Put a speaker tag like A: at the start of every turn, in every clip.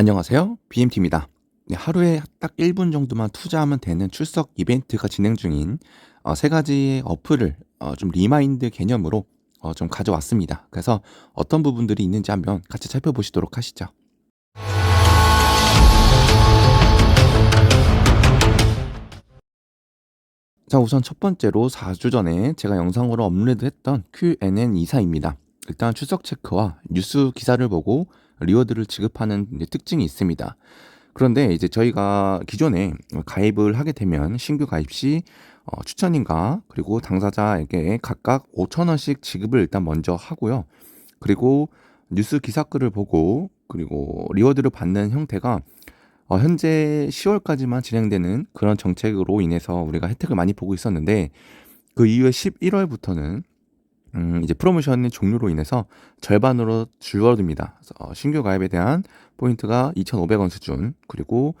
A: 안녕하세요. BMT입니다. 네, 하루에 딱 1분 정도만 투자하면 되는 출석 이벤트가 진행 중인 어, 세 가지의 어플을 어, 좀 리마인드 개념으로 어, 좀 가져왔습니다. 그래서 어떤 부분들이 있는지 한번 같이 살펴보시도록 하시죠. 자, 우선 첫 번째로 4주 전에 제가 영상으로 업로드했던 QNN 이사입니다. 일단 출석 체크와 뉴스 기사를 보고 리워드를 지급하는 특징이 있습니다. 그런데 이제 저희가 기존에 가입을 하게 되면 신규 가입 시 어, 추천인가 그리고 당사자에게 각각 5,000원씩 지급을 일단 먼저 하고요. 그리고 뉴스 기사글을 보고 그리고 리워드를 받는 형태가 어, 현재 10월까지만 진행되는 그런 정책으로 인해서 우리가 혜택을 많이 보고 있었는데 그 이후에 11월부터는 음, 이제 프로모션의 종료로 인해서 절반으로 줄어듭니다. 어, 신규 가입에 대한 포인트가 2,500원 수준 그리고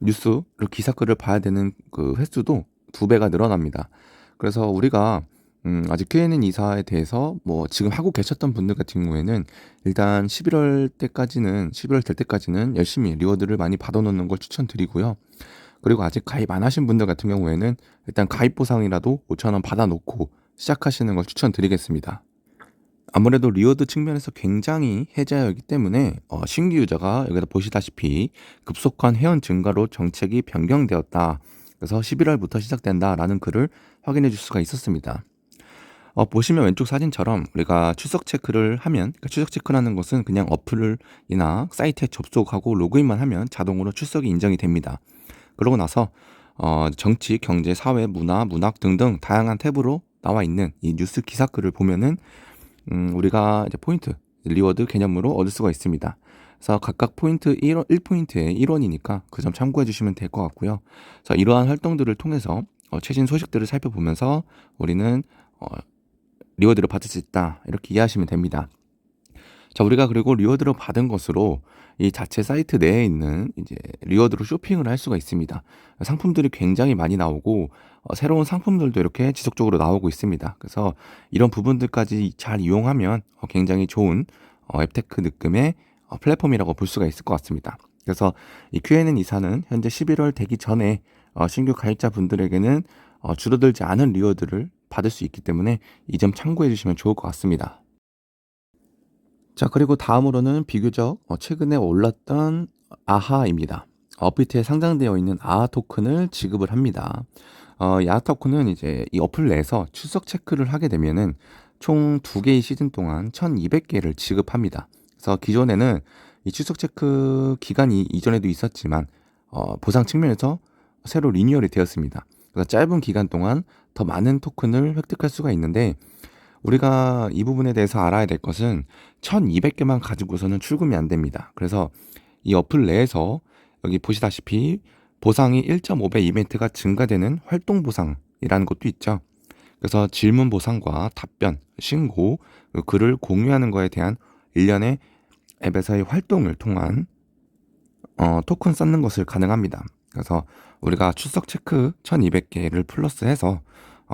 A: 뉴스를 기사글을 봐야 되는 그 횟수도 두 배가 늘어납니다. 그래서 우리가 음, 아직 QNN 이사에 대해서 뭐 지금 하고 계셨던 분들 같은 경우에는 일단 11월 때까지는 11월 될 때까지는 열심히 리워드를 많이 받아놓는 걸 추천드리고요. 그리고 아직 가입 안 하신 분들 같은 경우에는 일단 가입 보상이라도 5,000원 받아놓고 시작하시는 걸 추천드리겠습니다. 아무래도 리워드 측면에서 굉장히 해자이기 때문에 어, 신규 유저가 여기다 보시다시피 급속한 회원 증가로 정책이 변경되었다. 그래서 11월부터 시작된다라는 글을 확인해 줄 수가 있었습니다. 어, 보시면 왼쪽 사진처럼 우리가 출석 체크를 하면 그러니까 출석 체크라는 것은 그냥 어플이나 사이트에 접속하고 로그인만 하면 자동으로 출석이 인정이 됩니다. 그러고 나서 어, 정치, 경제, 사회, 문화, 문학 등등 다양한 탭으로 나와 있는 이 뉴스 기사 글을 보면은 음, 우리가 이제 포인트, 리워드 개념으로 얻을 수가 있습니다. 그래서 각각 포인트 1원, 1포인트에 1원이니까 그 점 참고해 주시면 될 것 같고요. 그래서 이러한 활동들을 통해서 어, 최신 소식들을 살펴보면서 우리는 어, 리워드를 받을 수 있다. 이렇게 이해하시면 됩니다. 자, 우리가 그리고 리워드를 받은 것으로 이 자체 사이트 내에 있는 이제 리워드로 쇼핑을 할 수가 있습니다. 상품들이 굉장히 많이 나오고 어, 새로운 상품들도 이렇게 지속적으로 나오고 있습니다. 그래서 이런 부분들까지 잘 이용하면 어, 굉장히 좋은 어, 앱테크 느낌의 어, 플랫폼이라고 볼 수가 있을 것 같습니다. 그래서 이 Q&A 이사는 현재 11월 되기 전에 어, 신규 가입자 분들에게는 어, 줄어들지 않은 리워드를 받을 수 있기 때문에 이 점 참고해 주시면 좋을 것 같습니다. 자, 그리고 다음으로는 비교적 어, 최근에 올랐던 아하입니다. 업비트에 상장되어 있는 아하 토큰을 지급을 합니다. 어, 이 아하 토큰은 이제 이 어플 내에서 출석 체크를 하게 되면은 총 두 개의 시즌 동안 1200개를 지급합니다. 그래서 기존에는 이 출석 체크 기간이 이전에도 있었지만 어, 보상 측면에서 새로 리뉴얼이 되었습니다. 그래서 짧은 기간 동안 더 많은 토큰을 획득할 수가 있는데 우리가 이 부분에 대해서 알아야 될 것은 1200개만 가지고서는 출금이 안 됩니다. 그래서 이 어플 내에서 여기 보시다시피 보상이 1.5배 이벤트가 증가되는 활동 보상이라는 것도 있죠. 그래서 질문 보상과 답변, 신고, 그 글을 공유하는 거에 대한 일련의 앱에서의 활동을 통한 어, 토큰 쌓는 것을 가능합니다. 그래서 우리가 출석 체크 1200개를 플러스해서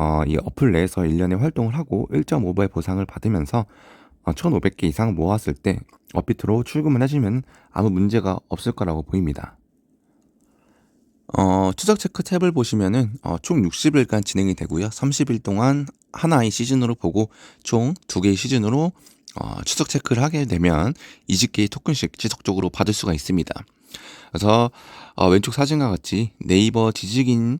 A: 어, 이 어플 내에서 1년에 활동을 하고 1.5배 보상을 받으면서 어, 1,500개 이상 모았을 때 업비트로 출금을 해주면 아무 문제가 없을 거라고 보입니다. 어, 추적 체크 탭을 보시면은 어, 총 60일간 진행이 되고요. 30일 동안 하나의 시즌으로 보고 총 두 개의 시즌으로 어, 추적 체크를 하게 되면 20개의 토큰씩 지속적으로 받을 수가 있습니다. 그래서 어, 왼쪽 사진과 같이 네이버 지식인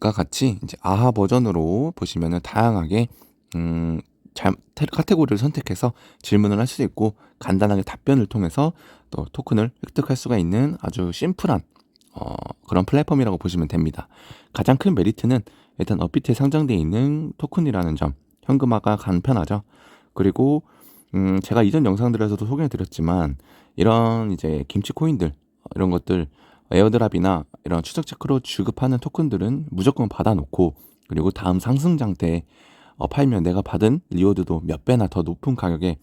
A: 과 같이 이제 아하 버전으로 보시면은 다양하게 음, 잘, 카테고리를 선택해서 질문을 할수 있고 간단하게 답변을 통해서 또 토큰을 획득할 수가 있는 아주 심플한 어, 그런 플랫폼이라고 보시면 됩니다. 가장 큰 메리트는 일단 업비트에 상장되어 있는 토큰이라는 점, 현금화가 간편하죠. 그리고 음, 제가 이전 영상들에서도 소개해 드렸지만 이런 이제 김치 코인들 이런 것들 에어드랍이나 이런 추적 체크로 지급하는 토큰들은 무조건 받아놓고 그리고 다음 상승장 때 어, 팔면 내가 받은 리워드도 몇 배나 더 높은 가격에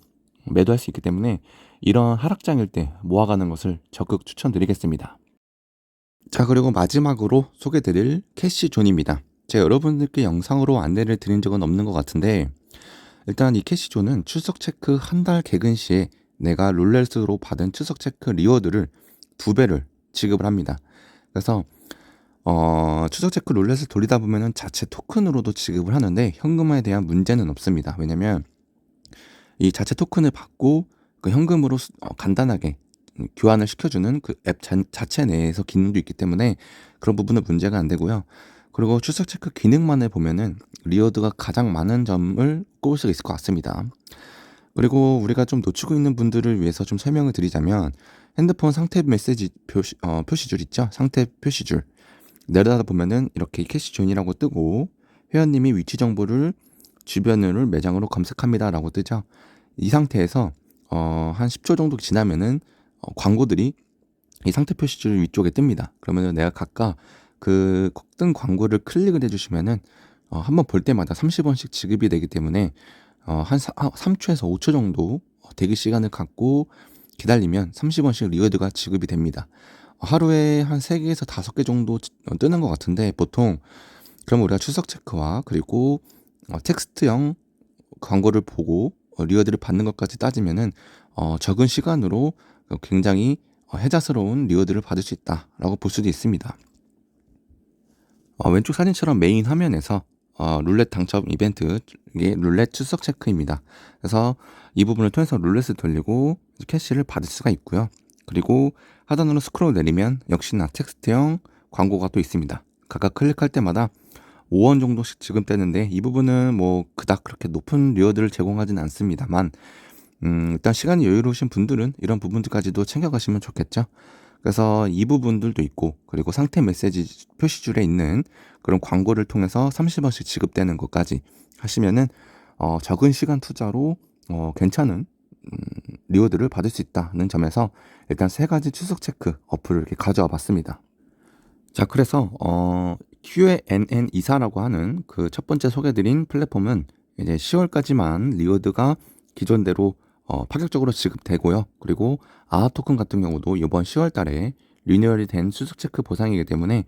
A: 매도할 수 있기 때문에 이런 하락장일 때 모아가는 것을 적극 추천드리겠습니다. 자 그리고 마지막으로 소개드릴 캐시존입니다. 제가 여러분들께 영상으로 안내를 드린 적은 없는 것 같은데 일단 이 캐시존은 출석 체크 한 달 개근 시에 내가 롤렛으로 받은 출석 체크 리워드를 두 배를 지급을 합니다. 그래서 어, 추적 체크 룰렛을 돌리다 보면은 자체 토큰으로도 지급을 하는데 현금화에 대한 문제는 없습니다. 왜냐면 이 자체 토큰을 받고 그 현금으로 수- 어, 간단하게 음, 교환을 시켜주는 그 앱 자체 내에서 기능도 있기 때문에 그런 부분은 문제가 안 되고요. 그리고 추적 체크 기능만을 보면은 리워드가 가장 많은 점을 꼽을 수 있을 것 같습니다. 그리고 우리가 좀 놓치고 있는 분들을 위해서 좀 설명을 드리자면 핸드폰 상태 메시지 표시, 어, 표시줄 있죠? 상태 표시줄. 내려다 보면은 이렇게 캐시 존이라고 뜨고 회원님이 위치 정보를 주변을 매장으로 검색합니다라고 뜨죠. 이 상태에서 어, 한 10초 정도 지나면은 어, 광고들이 이 상태 표시줄 위쪽에 뜹니다. 그러면은 내가 각각 그뜬 광고를 클릭을 해주시면은 어, 한번 볼 때마다 30원씩 지급이 되기 때문에 어, 한 3초에서 5초 정도 대기 시간을 갖고 기다리면 30원씩 리워드가 지급이 됩니다. 어, 하루에 한 3개에서 5개 정도 어, 뜨는 것 같은데 보통 그럼 우리가 추석 체크와 그리고 어, 텍스트형 광고를 보고 어, 리워드를 받는 것까지 따지면은 어, 적은 시간으로 어, 굉장히 어, 혜자스러운 리워드를 받을 수 있다라고 볼 수도 있습니다. 어, 왼쪽 사진처럼 메인 화면에서 어, 룰렛 당첨 이벤트 이게 룰렛 출석 체크입니다. 그래서 이 부분을 통해서 룰렛을 돌리고 캐시를 받을 수가 있고요. 그리고 하단으로 스크롤 내리면 역시나 텍스트형 광고가 또 있습니다. 각각 클릭할 때마다 5원 정도씩 지급되는데 이 부분은 뭐 그닥 그렇게 높은 리워드를 제공하진 않습니다만 음, 일단 시간이 여유로우신 분들은 이런 부분들까지도 챙겨가시면 좋겠죠. 그래서 이 부분들도 있고 그리고 상태 메시지 표시줄에 있는 그런 광고를 통해서 30원씩 지급되는 것까지 하시면은 어, 적은 시간 투자로 어, 괜찮은 음, 리워드를 받을 수 있다는 점에서 일단 세 가지 추석 체크 어플을 이렇게 가져와 봤습니다. 자, 그래서 어, QNN 이사라고 하는 그 첫 번째 소개드린 플랫폼은 이제 10월까지만 리워드가 기존대로 어, 파격적으로 지급되고요. 그리고 아하 토큰 같은 경우도 이번 10월 달에 리뉴얼이 된 수석 체크 보상이기 때문에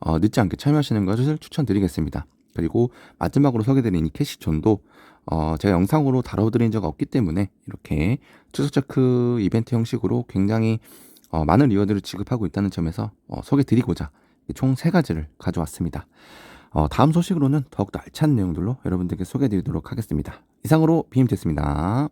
A: 어, 늦지 않게 참여하시는 것을 추천드리겠습니다. 그리고 마지막으로 소개드린 이 캐시존도 어, 제가 영상으로 다뤄드린 적 없기 때문에 이렇게 추석 체크 이벤트 형식으로 굉장히 어, 많은 리워드를 지급하고 있다는 점에서 어, 소개드리고자 총 세 가지를 가져왔습니다. 어, 다음 소식으로는 더욱더 알찬 내용들로 여러분들께 소개해드리도록 하겠습니다. 이상으로 비임됐습니다.